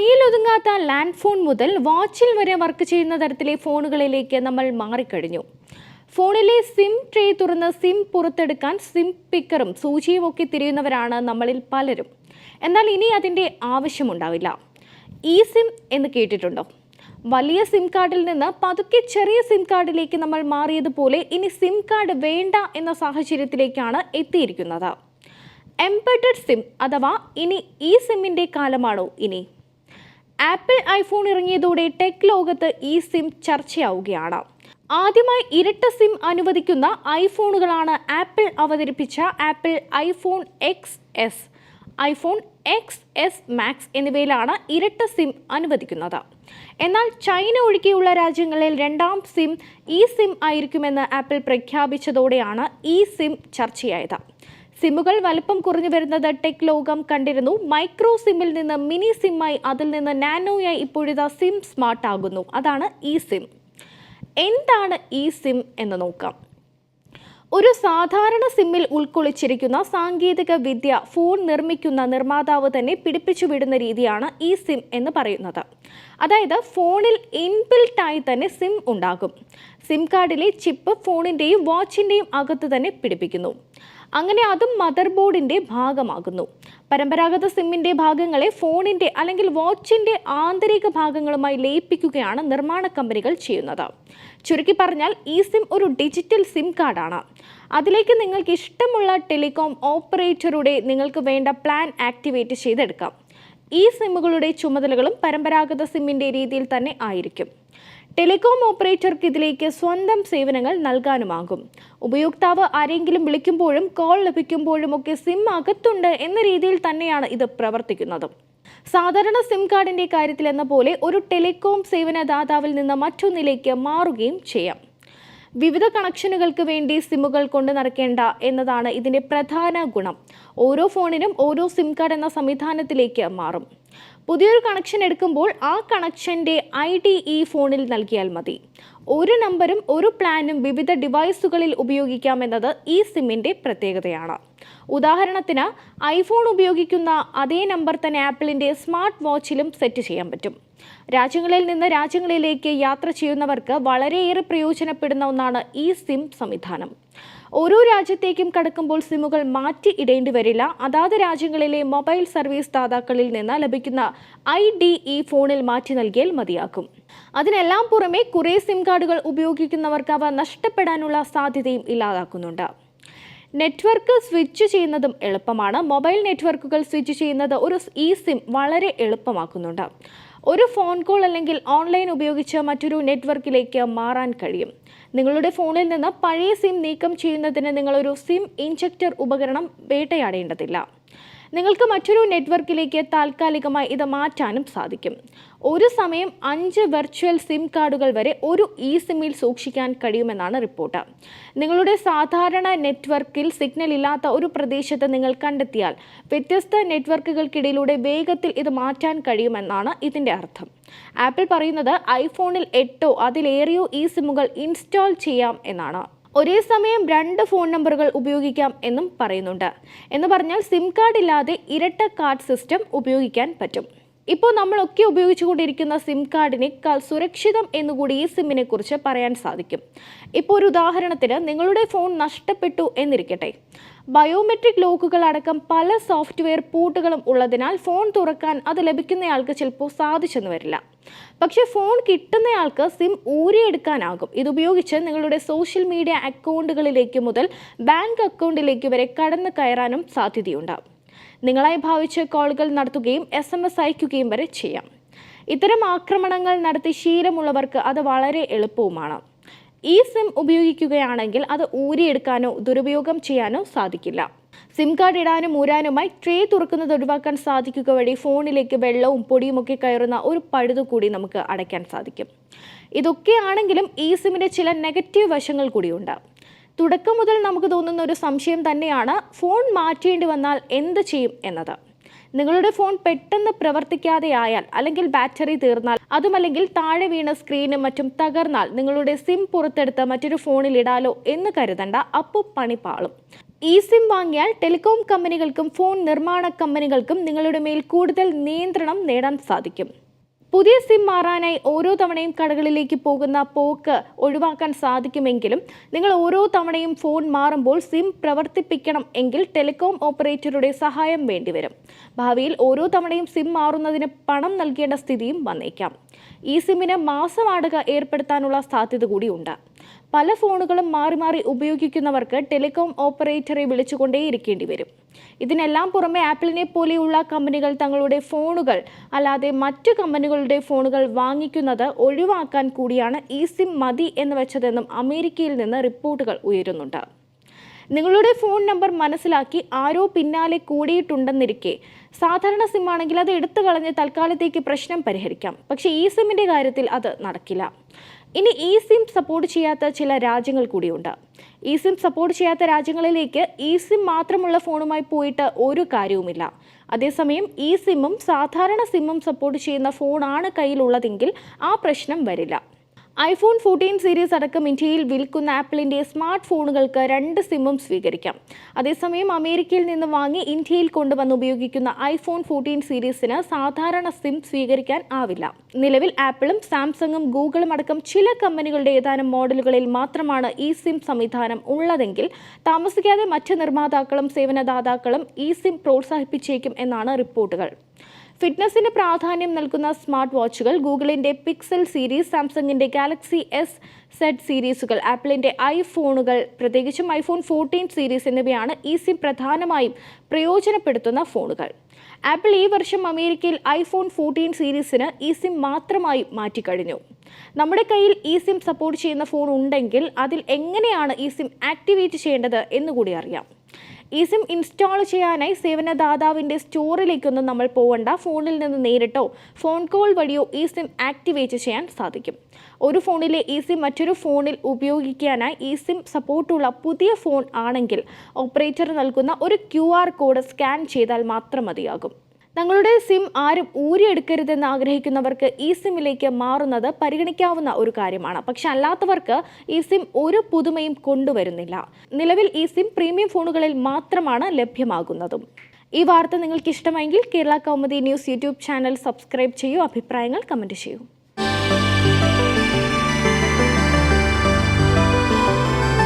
കയ്യിൽ ഒതുങ്ങാത്ത land phone മുതൽ വാച്ചിൽ വരെ വർക്ക് ചെയ്യുന്ന തരത്തിലെ ഫോണുകളിലേക്ക് നമ്മൾ മാറിക്കഴിഞ്ഞു. ഫോണിലെ സിം ട്രേ തുറന്ന് സിം പുറത്തെടുക്കാൻ സിം പിക്കറും സൂചിയും ഒക്കെ തിരിയുന്നവരാണ് നമ്മളിൽ പലരും. എന്നാൽ ഇനി അതിന്റെ ആവശ്യമുണ്ടാവില്ല. ഇ സിം എന്ന് കേട്ടിട്ടുണ്ടോ? വലിയ സിം കാർഡിൽ നിന്ന് പതുക്കെ ചെറിയ സിം കാർഡിലേക്ക് നമ്മൾ മാറിയതുപോലെ ഇനി സിം കാർഡ് വേണ്ട എന്ന സാഹചര്യത്തിലേക്കാണ് എത്തിയിരിക്കുന്നത്. എംബഡഡ് സിം അഥവാ ഇനി ഈ സിമ്മിന്റെ കാലമാണോ ഇനി? ആപ്പിൾ ഐഫോൺ ഇറങ്ങിയതോടെ ടെക് ലോകത്ത് ഈ സിം ചർച്ചയാവുകയാണ്. ആദ്യമായി ഇരട്ട സിം അനുവദിക്കുന്ന ഐഫോണുകളാണ് ആപ്പിൾ അവതരിപ്പിച്ച Apple iPhone X S iPhone X S Max എന്നിവയിലാണ് ഇരട്ട സിം അനുവദിക്കുന്നത്. എന്നാൽ ചൈന ഒഴികെയുള്ള രാജ്യങ്ങളിൽ രണ്ടാം സിം ഈ സിം ആയിരിക്കുമെന്ന് ആപ്പിൾ പ്രഖ്യാപിച്ചതോടെയാണ് ഈ സിം ചർച്ചയായത്. സിമ്മുകൾ വലുപ്പം കുറഞ്ഞു വരുന്നത് ടെക് ലോകം കണ്ടിരുന്നു. മൈക്രോ സിമ്മിൽ നിന്ന് മിനി സിമ്മായി അതിൽ നിന്ന് നാനോയായി ഇപ്പോഴിതാ സിം സ്മാർട്ട് ആകുന്നു. അതാണ് ഇ സിം. എന്താണ് ഇ സിം എന്ന് നോക്കാം. ഒരു സാധാരണ സിമ്മിൽ ഉൾക്കൊള്ളിച്ചിരിക്കുന്ന സാങ്കേതിക വിദ്യ ഫോൺ നിർമ്മിക്കുന്ന നിർമ്മാതാവ് തന്നെ പിടിപ്പിച്ചു വിടുന്ന രീതിയാണ് ഈ സിം എന്ന് പറയുന്നത്. അതായത് ഫോണിൽ ഇൻബിൽട്ടായി തന്നെ സിം ഉണ്ടാകും. സിം കാർഡിലെ ചിപ്പ് ഫോണിന്റെയും വാച്ചിന്റെയും അകത്ത് തന്നെ പിടിപ്പിക്കുന്നു. അങ്ങനെ അതും മദർ ബോർഡിന്റെ ഭാഗമാകുന്നു. പരമ്പരാഗത സിമ്മിന്റെ ഭാഗങ്ങളെ ഫോണിന്റെ അല്ലെങ്കിൽ വാച്ചിന്റെ ആന്തരിക ഭാഗങ്ങളുമായി ലയിപ്പിക്കുകയാണ് നിർമ്മാണ കമ്പനികൾ ചെയ്യുന്നത്. ചുരുക്കി പറഞ്ഞാൽ ഈ സിം ഒരു ഡിജിറ്റൽ സിം കാർഡാണ് അതിലേക്ക് നിങ്ങൾക്ക് ഇഷ്ടമുള്ള ടെലികോം ഓപ്പറേറ്ററുടെ നിങ്ങൾക്ക് വേണ്ട പ്ലാൻ ആക്ടിവേറ്റ് ചെയ്തെടുക്കാം. ഈ സിമ്മുകളുടെ ചുമതലകളും പരമ്പരാഗത സിമ്മിന്റെ രീതിയിൽ തന്നെ ആയിരിക്കും. ടെലികോം ഓപ്പറേറ്റർക്ക് ഇതിലേക്ക് സ്വന്തം സേവനങ്ങൾ നൽകാനുമാകും. ഉപയോക്താവ് ആരെങ്കിലും വിളിക്കുമ്പോഴും കോൾ ലഭിക്കുമ്പോഴും ഒക്കെ സിം അകത്തുണ്ട് എന്ന രീതിയിൽ തന്നെയാണ് ഇത് പ്രവർത്തിക്കുന്നത്. സാധാരണ സിം കാർഡിന്റെ കാര്യത്തിൽ എന്ന പോലെ ഒരു ടെലികോം സേവനദാതാവിൽ നിന്ന് മറ്റൊന്നിലേക്ക് മാറുകയും ചെയ്യാം. വിവിധ കണക്ഷനുകൾക്ക് വേണ്ടി സിമ്മുകൾ കൊണ്ടു നടക്കേണ്ട എന്നതാണ് ഇതിന്റെ പ്രധാന ഗുണം. ഓരോ ഫോണിനും ഓരോ സിം കാർഡ് എന്ന സംവിധാനത്തിലേക്ക് മാറും. പുതിയൊരു കണക്ഷൻ എടുക്കുമ്പോൾ ആ കണക്ഷന്റെ ഐ ഡി ഈ ഫോണിൽ നൽകിയാൽ മതി. ഒരു നമ്പറും ഒരു പ്ലാനും വിവിധ ഡിവൈസുകളിൽ ഉപയോഗിക്കാമെന്നത് ഈ സിമ്മിന്റെ പ്രത്യേകതയാണ്. ഉദാഹരണത്തിന് ഐഫോൺ ഉപയോഗിക്കുന്ന അതേ നമ്പർ തന്നെ ആപ്പിളിന്റെ സ്മാർട്ട് വാച്ചിലും സെറ്റ് ചെയ്യാൻ പറ്റും. രാജ്യങ്ങളിൽ നിന്ന് രാജ്യങ്ങളിലേക്ക് യാത്ര ചെയ്യുന്നവർക്ക് വളരെയേറെ പ്രയോജനപ്പെടുന്ന ഒന്നാണ് ഈ സിം സംവിധാനം. ഓരോ രാജ്യത്തേക്കും കടക്കുമ്പോൾ സിമ്മുകൾ മാറ്റി ഇടേണ്ടി വരില്ല. അതാത് രാജ്യങ്ങളിലെ മൊബൈൽ സർവീസ് ദാതാക്കളിൽ നിന്ന് ലഭിക്കുന്ന ഐ ഡി ഇ ഫോണിൽ മാറ്റി നൽകിയാൽ മതിയാക്കും അതിനെല്ലാം പുറമെ കുറേ സിം കാർഡുകൾ ഉപയോഗിക്കുന്നവർക്ക് അവ നഷ്ടപ്പെടാനുള്ള സാധ്യതയും ഇല്ലാതാക്കുന്നുണ്ട്. നെറ്റ്വർക്ക് സ്വിച്ച് ചെയ്യുന്നതും എളുപ്പമാണ്. മൊബൈൽ നെറ്റ്വർക്കുകൾ സ്വിച്ച് ചെയ്യുന്നത് ഒരു ഇ സിം വളരെ എളുപ്പമാക്കുന്നുണ്ട്. ഒരു ഫോൺ കോൾ അല്ലെങ്കിൽ ഓൺലൈൻ ഉപയോഗിച്ച് മറ്റൊരു നെറ്റ്വർക്കിലേക്ക് മാറാൻ കഴിയും. നിങ്ങളുടെ ഫോണിൽ നിന്ന് പഴയ സിം നീക്കം ചെയ്യുന്നതിന് നിങ്ങളൊരു സിം ഇൻജക്ടർ ഉപകരണം വേട്ടയാടേണ്ടതില്ല. നിങ്ങൾക്ക് മറ്റൊരു നെറ്റ്വർക്കിലേക്ക് താൽക്കാലികമായി ഇത് മാറ്റാനും സാധിക്കും. ഒരു സമയം അഞ്ച് വെർച്വൽ സിം കാർഡുകൾ വരെ ഒരു ഇ സിമ്മിൽ സൂക്ഷിക്കാൻ കഴിയുമെന്നാണ് റിപ്പോർട്ട്. നിങ്ങളുടെ സാധാരണ നെറ്റ്വർക്കിൽ സിഗ്നൽ ഇല്ലാത്ത ഒരു പ്രദേശത്ത് നിങ്ങൾ കണ്ടെത്തിയാൽ വ്യത്യസ്ത നെറ്റ്വർക്കുകൾക്കിടയിലൂടെ വേഗത്തിൽ ഇത് മാറ്റാൻ കഴിയുമെന്നാണ് ഇതിന്റെ അർത്ഥം. ആപ്പിൾ പറയുന്നത് ഐഫോണിൽ എട്ടോ അതിലേറെയോ ഇ സിമ്മുകൾ ഇൻസ്റ്റാൾ ചെയ്യാം എന്നാണ്. ഒരേ സമയം രണ്ട് ഫോൺ നമ്പറുകൾ ഉപയോഗിക്കാം എന്നും പറയുന്നുണ്ട്. എന്ന് പറഞ്ഞാൽ സിം കാർഡ് ഇല്ലാതെ ഇരട്ട കാർഡ് സിസ്റ്റം ഉപയോഗിക്കാൻ പറ്റും. ഇപ്പോൾ നമ്മളൊക്കെ ഉപയോഗിച്ചുകൊണ്ടിരിക്കുന്ന സിം കാർഡിനേക്കാൾ സുരക്ഷിതം എന്നുകൂടി ഈ സിമ്മിനെ കുറിച്ച് പറയാൻ സാധിക്കും. ഇപ്പോൾ ഒരു ഉദാഹരണത്തിന് നിങ്ങളുടെ ഫോൺ നഷ്ടപ്പെട്ടു എന്നിരിക്കട്ടെ. ബയോമെട്രിക് ലോക്കുകൾ അടക്കം പല സോഫ്റ്റ്വെയർ പൂട്ടുകളും ഉള്ളതിനാൽ ഫോൺ തുറക്കാൻ അത് ലഭിക്കുന്നയാൾക്ക് ചിലപ്പോൾ സാധിച്ചെന്ന് വരില്ല. പക്ഷേ ഫോൺ കിട്ടുന്നയാൾക്ക് സിം ഊരിയെടുക്കാനാകും. ഇതുപയോഗിച്ച് നിങ്ങളുടെ സോഷ്യൽ മീഡിയ അക്കൗണ്ടുകളിലേക്ക് മുതൽ ബാങ്ക് അക്കൗണ്ടിലേക്ക് വരെ കടന്നു കയറാനും സാധ്യതയുണ്ട് നിങ്ങളായി ഭാവിച്ച് കോളുകൾ നടത്തുകയും എസ് എം എസ് അയക്കുകയും വരെ ചെയ്യാം. ഇത്തരം ആക്രമണങ്ങൾ നടത്തി ശീലമുള്ളവർക്ക് അത് വളരെ എളുപ്പവുമാണ്. ഈ സിം ഉപയോഗിക്കുകയാണെങ്കിൽ അത് ഊരിയെടുക്കാനോ ദുരുപയോഗം ചെയ്യാനോ സാധിക്കില്ല. സിം കാർഡ് ഇടാനും ഊരാനുമായി ട്രേ തുറക്കുന്നത് ഒഴിവാക്കാൻ സാധിക്കുക വഴി ഫോണിലേക്ക് വെള്ളവും പൊടിയുമൊക്കെ കയറുന്ന ഒരു പഴുതു കൂടി നമുക്ക് അടയ്ക്കാൻ സാധിക്കും. ഇതൊക്കെയാണെങ്കിലും ഈ സിമ്മിന്റെ ചില നെഗറ്റീവ് വശങ്ങൾ കൂടിയുണ്ട്. തുടക്കം മുതൽ നമുക്ക് തോന്നുന്ന ഒരു സംശയം തന്നെയാണ് ഫോൺ മാറ്റേണ്ടി വന്നാൽ എന്ത് ചെയ്യും എന്നത്. നിങ്ങളുടെ ഫോൺ പെട്ടെന്ന് പ്രവർത്തിക്കാതെ ആയാൽ അല്ലെങ്കിൽ ബാറ്ററി തീർന്നാൽ അതുമല്ലെങ്കിൽ താഴെ വീണ സ്ക്രീനും മറ്റും തകർന്നാൽ നിങ്ങളുടെ സിം പുറത്തെടുത്ത് മറ്റൊരു ഫോണിൽ ഇടാലോ എന്ന് കരുതണ്ട അപ്പോൾ പണി പാളും ഇ സിം വാങ്ങിയാൽ ടെലികോം കമ്പനികൾക്കും ഫോൺ നിർമ്മാണ കമ്പനികൾക്കും നിങ്ങളുടെ മേൽ കൂടുതൽ നിയന്ത്രണം നേടാൻ സാധിക്കും. പുതിയ സിം മാറാനായി ഓരോ തവണയും കടകളിലേക്ക് പോകുന്ന പോക്ക് ഒഴിവാക്കാൻ സാധിക്കുമെങ്കിലും നിങ്ങൾ ഓരോ തവണയും ഫോൺ മാറുമ്പോൾ സിം പ്രവർത്തിപ്പിക്കണം എങ്കിൽ ടെലികോം ഓപ്പറേറ്ററുടെ സഹായം വേണ്ടിവരും. ഭാവിയിൽ ഓരോ തവണയും സിം മാറുന്നതിന് പണം നൽകേണ്ട സ്ഥിതിയും വന്നേക്കാം. ഈ സിമ്മിന് മാസവാടക ഏർപ്പെടുത്താനുള്ള സാധ്യത കൂടിയുണ്ട്. പല ഫോണുകളും മാറി മാറി ഉപയോഗിക്കുന്നവർക്ക് ടെലികോം ഓപ്പറേറ്ററെ വിളിച്ചുകൊണ്ടേയിരിക്കേണ്ടി വരും. ഇതിനെല്ലാം പുറമെ ആപ്പിളിനെ പോലെയുള്ള കമ്പനികൾ തങ്ങളുടെ ഫോണുകൾ അല്ലാതെ മറ്റു കമ്പനികളുടെ ഫോണുകൾ വാങ്ങിക്കുന്നത് ഒഴിവാക്കാൻ കൂടിയാണ് ഈ സിം മതി എന്ന് വെച്ചതെന്നും അമേരിക്കയിൽ നിന്ന് റിപ്പോർട്ടുകൾ ഉയരുന്നുണ്ട്. നിങ്ങളുടെ ഫോൺ നമ്പർ മനസ്സിലാക്കി ആരോ പിന്നാലെ കൂടിയിട്ടുണ്ടെന്നിരിക്കെ. സാധാരണ സിം ആണെങ്കിൽ അത് എടുത്തു കളഞ്ഞ് തൽക്കാലത്തേക്ക് പ്രശ്നം പരിഹരിക്കാം. പക്ഷേ ഈ സിമ്മിന്റെ കാര്യത്തിൽ അത് നടക്കില്ല. ഇനി ഇ സിം സപ്പോർട്ട് ചെയ്യാത്ത ചില രാജ്യങ്ങൾ കൂടിയുണ്ട്. ഇ സിം സപ്പോർട്ട് ചെയ്യാത്ത രാജ്യങ്ങളിലേക്ക് ഇ സിം മാത്രമുള്ള ഫോണുമായി പോയിട്ട് ഒരു കാര്യവുമില്ല. അതേസമയം ഇ സിമ്മും സാധാരണ സിമ്മും സപ്പോർട്ട് ചെയ്യുന്ന ഫോണാണ് കയ്യിലുള്ളതെങ്കിൽ ആ പ്രശ്നം വരില്ല. ഐഫോൺ ഫോർട്ടീൻ സീരീസ് അടക്കം ഇന്ത്യയിൽ വിൽക്കുന്ന ആപ്പിളിന്റെ സ്മാർട്ട് ഫോണുകൾക്ക് രണ്ട് സിമ്മും സ്വീകരിക്കാം. അതേസമയം അമേരിക്കയിൽ നിന്ന് വാങ്ങി ഇന്ത്യയിൽ കൊണ്ടുവന്ന് ഉപയോഗിക്കുന്ന ഐഫോൺ ഫോർട്ടീൻ സീരീസിന് സാധാരണ സിം സ്വീകരിക്കാൻ ആവില്ല. നിലവിൽ ആപ്പിളും സാംസങ്ങും ഗൂഗിളും അടക്കം ചില കമ്പനികളുടെ ഏതാനും മോഡലുകളിൽ മാത്രമാണ് ഈ സിം സംവിധാനം ഉള്ളതെങ്കിൽ താമസിക്കാതെ മറ്റ് നിർമ്മാതാക്കളും സേവനദാതാക്കളും ഈ സിം പ്രോത്സാഹിപ്പിച്ചേക്കും എന്നാണ് റിപ്പോർട്ടുകൾ. ഫിറ്റ്നസിന് പ്രാധാന്യം നൽകുന്ന സ്മാർട്ട് വാച്ചുകൾ ഗൂഗിളിന്റെ പിക്സൽ സീരീസ് സാംസങ്ങിന്റെ ഗാലക്സി എസ് സെഡ് സീരീസുകൾ ആപ്പിളിന്റെ ഐഫോണുകൾ പ്രത്യേകിച്ചും ഐഫോൺ ഫോർട്ടീൻ സീരീസ് എന്നിവയാണ് ഈ സിം പ്രധാനമായും പ്രയോജനപ്പെടുത്തുന്ന ഫോണുകൾ. ആപ്പിൾ ഈ വർഷം അമേരിക്കയിൽ ഐഫോൺ ഫോർട്ടീൻ സീരീസിന് ഈ സിം മാത്രമായി മാറ്റിക്കഴിഞ്ഞു. നമ്മുടെ കയ്യിൽ ഈ സിം സപ്പോർട്ട് ചെയ്യുന്ന ഫോൺ ഉണ്ടെങ്കിൽ അതിൽ എങ്ങനെയാണ് ഈ സിം ആക്ടിവേറ്റ് ചെയ്യേണ്ടത് എന്നുകൂടി അറിയാം. ഈ സിം ഇൻസ്റ്റാൾ ചെയ്യാനായി സേവനദാതാവിന്റെ സ്റ്റോറിലേക്കൊന്നും നമ്മൾ പോകണ്ട ഫോണിൽ നിന്ന് നേരിട്ടോ ഫോൺ കോൾ വഴിയോ ഈ സിം ആക്ടിവേറ്റ് ചെയ്യാൻ സാധിക്കും. ഒരു ഫോണിലെ ഈ സിം മറ്റൊരു ഫോണിൽ ഉപയോഗിക്കാനായി ഈ സിം സപ്പോർട്ടുള്ള പുതിയ ഫോൺ ആണെങ്കിൽ ഓപ്പറേറ്റർ നൽകുന്ന ഒരു ക്യു കോഡ് സ്കാൻ ചെയ്താൽ മാത്രം മതിയാകും. തങ്ങളുടെ സിം ആരും ഊരിയെടുക്കരുതെന്ന് ആഗ്രഹിക്കുന്നവർക്ക് ഈ സിമ്മിലേക്ക് മാറുന്നത് പരിഗണിക്കാവുന്ന ഒരു കാര്യമാണ്. പക്ഷെ അല്ലാത്തവർക്ക് ഈ സിം ഒരു പുതുമയും കൊണ്ടുവരുന്നില്ല. നിലവിൽ ഈ സിം പ്രീമിയം ഫോണുകളിൽ മാത്രമാണ് ലഭ്യമാകുന്നതും. ഈ വാർത്ത നിങ്ങൾക്ക് ഇഷ്ടമെങ്കിൽ Kerala Kaumudi news YouTube channel subscribe ചെയ്യൂ. അഭിപ്രായങ്ങൾ കമന്റ് ചെയ്യൂ.